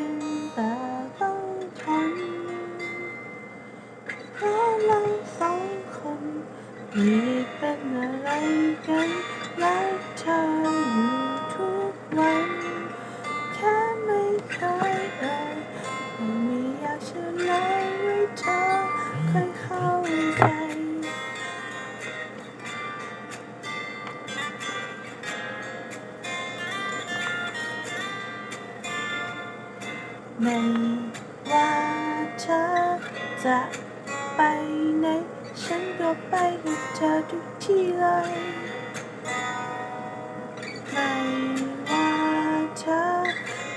จึงแต่ต้องทนเพราะเราสองคนไม่ได้เป็นอะไรกันรักเไม่ว่าเธอจะไปไหน ฉันก็ไปกับเธอทุกที่เลย ไม่ว่าเธอ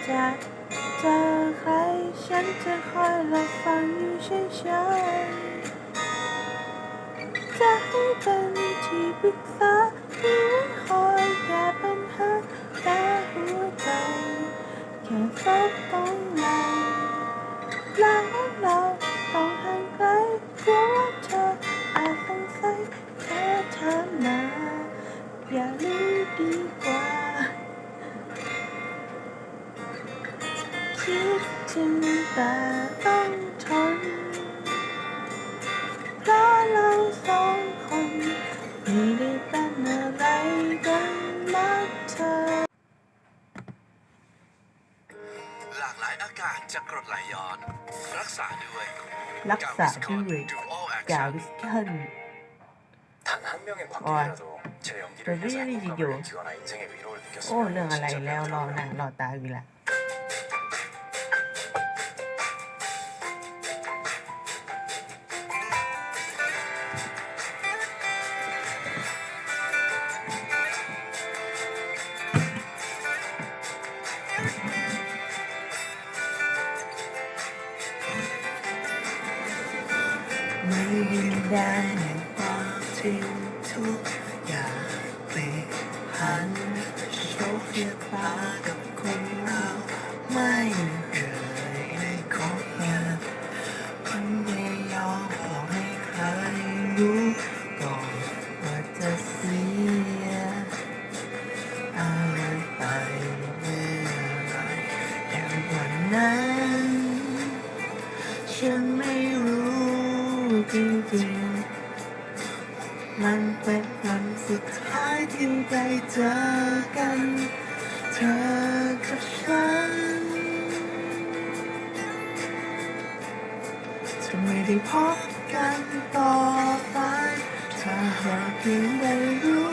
จะเจอใคร ฉันจะคอยรับฟังอยู่เฉยๆจะให้เป็นที่ปรึกษาที่ไว้คอยแก้ปัญหาแต่หัวใจแค่เฝ้าต้อง แล้วเราต้องห่างไกลกลัวว่าเธออาจสงสัยแค่ถามมาอย่ารู้ดีกว่า คิดถึงแต่ต้องทน เพราะเราสองคนไม่ได้ รักษาด้วย Duo กา Action วิสเคิล 단 한 명의 관객이라도 제 연기를 왜 위해서 이러지, 행복감을 이거? 느끼거나 인생의 위로를 โอ้ 느꼈으면 เรื่องอะไร 진짜 แล้วรอ 감사합니다. หน้ารอตาอยู่ละ วันสุดท้ายที่ได้เจอกัน เธอกับฉันจะไม่ได้พบกันต่อไป ถ้าหากเพียงได้รู้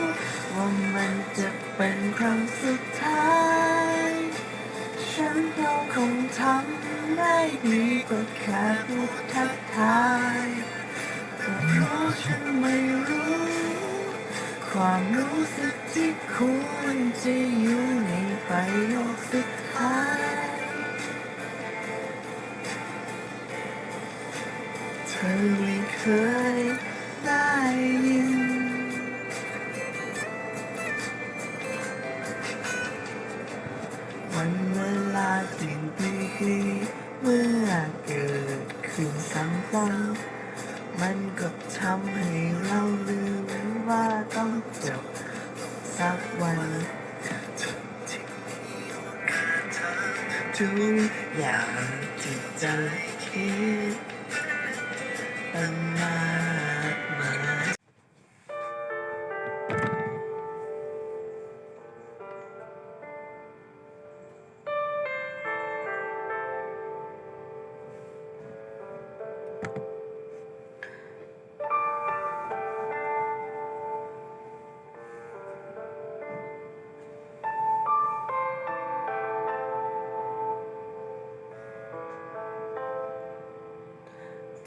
ว่ามันจะเป็นครั้งสุดท้าย ฉันก็คงทำได้ดีกว่าแค่พูดทักทายก็เพราะฉันไม่รู้ ความรู้สึกที่ควรจะอยู่ในประโยคสุดท้ายเธอไม่เคยได้ยิน วันเวลาที่ดีๆเมื่อเกิดขึ้นซ้ำๆมันก็ทำให้เราลืม ว่าต้องจบสักวันทุกอย่างที่ใจคิดเป็นมากมาย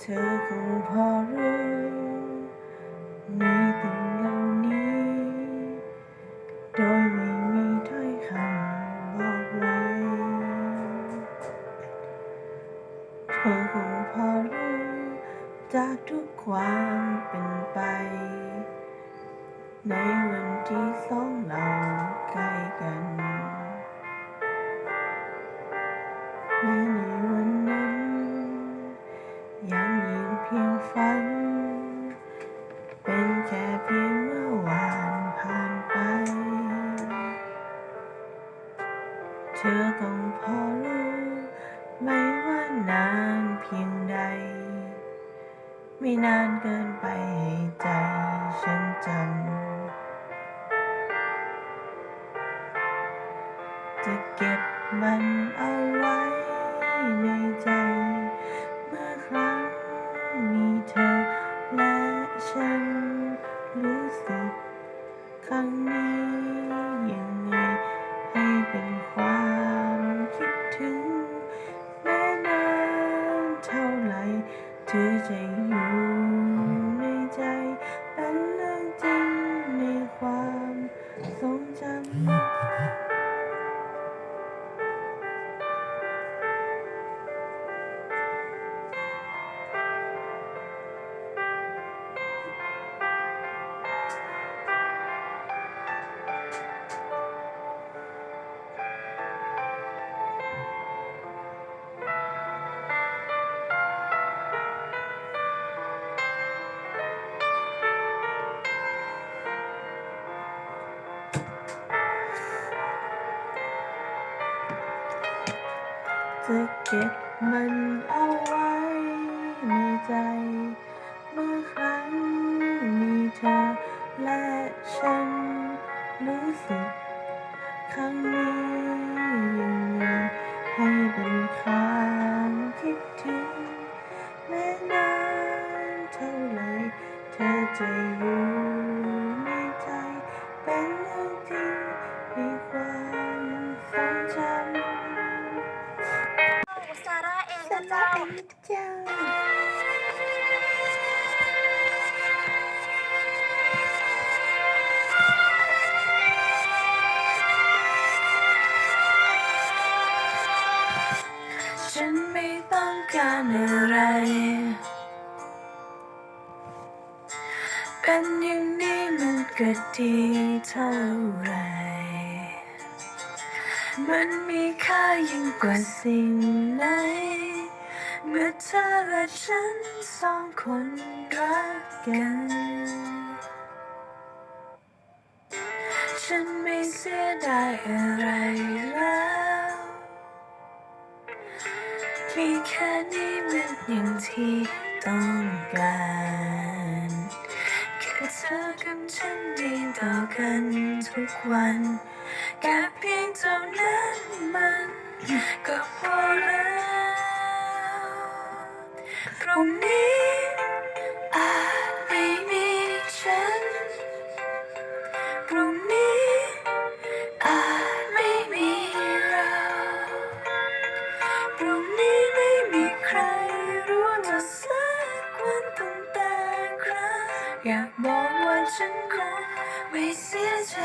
เธอค ฝัน เป็นแค่เพียงเมื่อวานผ่านไป เธอต้องพอรู้ไม่ว่านานเพียงใด ไม่นานเกินไปให้ใจฉันจำ จะเก็บมันเอา chữa trị จะเก็บมันเอาไว้ในใจ เมื่อครั้งมีเธอและฉันรู้สึกครั้งนี้ ก็ดีเท่าไร มันมีค่ายิ่งกว่าสิ่งไหน เมื่อเธอและฉันสองคนรักกัน ฉันไม่เสียดายอะไรแล้ว มีแค่นี้มันอย่งที่ต้องการ ธอกับฉันดีต่อกันทุกวันแค่เพียงเท่านั้นมันก็พอแล้วตรงนี้ 真空会消解。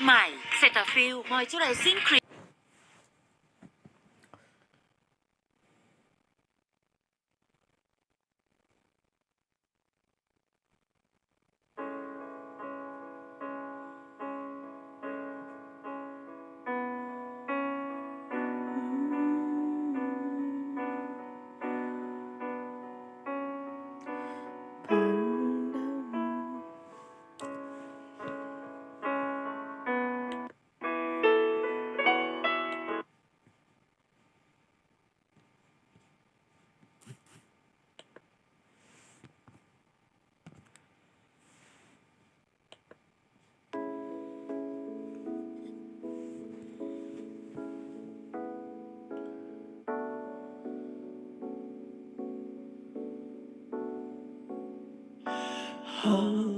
买。Cetaphil, ngoài chỗ này xin cream Oh.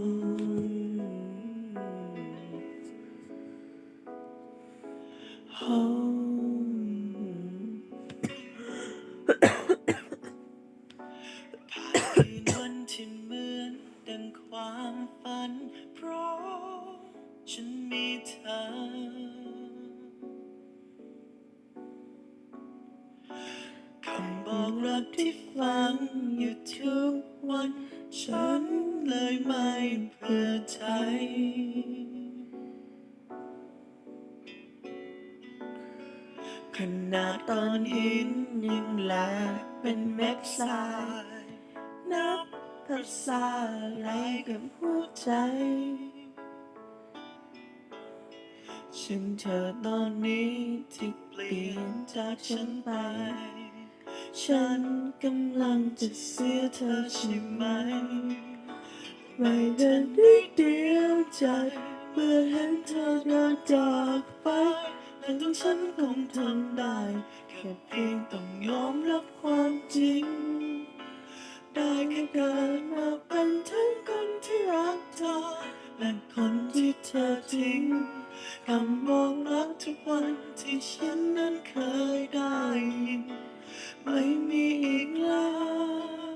ขนาดตอนหินยังแหลกเป็นเม็ดทราย นับภาษาอะไรกับหัวใจ ฉันเธอตอนนี้ที่เปลี่ยนจากฉันไป ฉันกำลังจะเสียเธอใช่ไหม ไม่ได้นิดเดียวใจเมื่อเห็นเธอเดินจากไป แต่ต้องฉันคงทำได้ แค่เพียงต้องยอมรับความจริง ได้แค่เกิดมาเป็นทั้งคนที่รักเธอ และคนที่เธอทิ้งคำบอกรักทุกวันที่ฉันนั้นเคยได้ยิน ไม่มีอีกแล้ว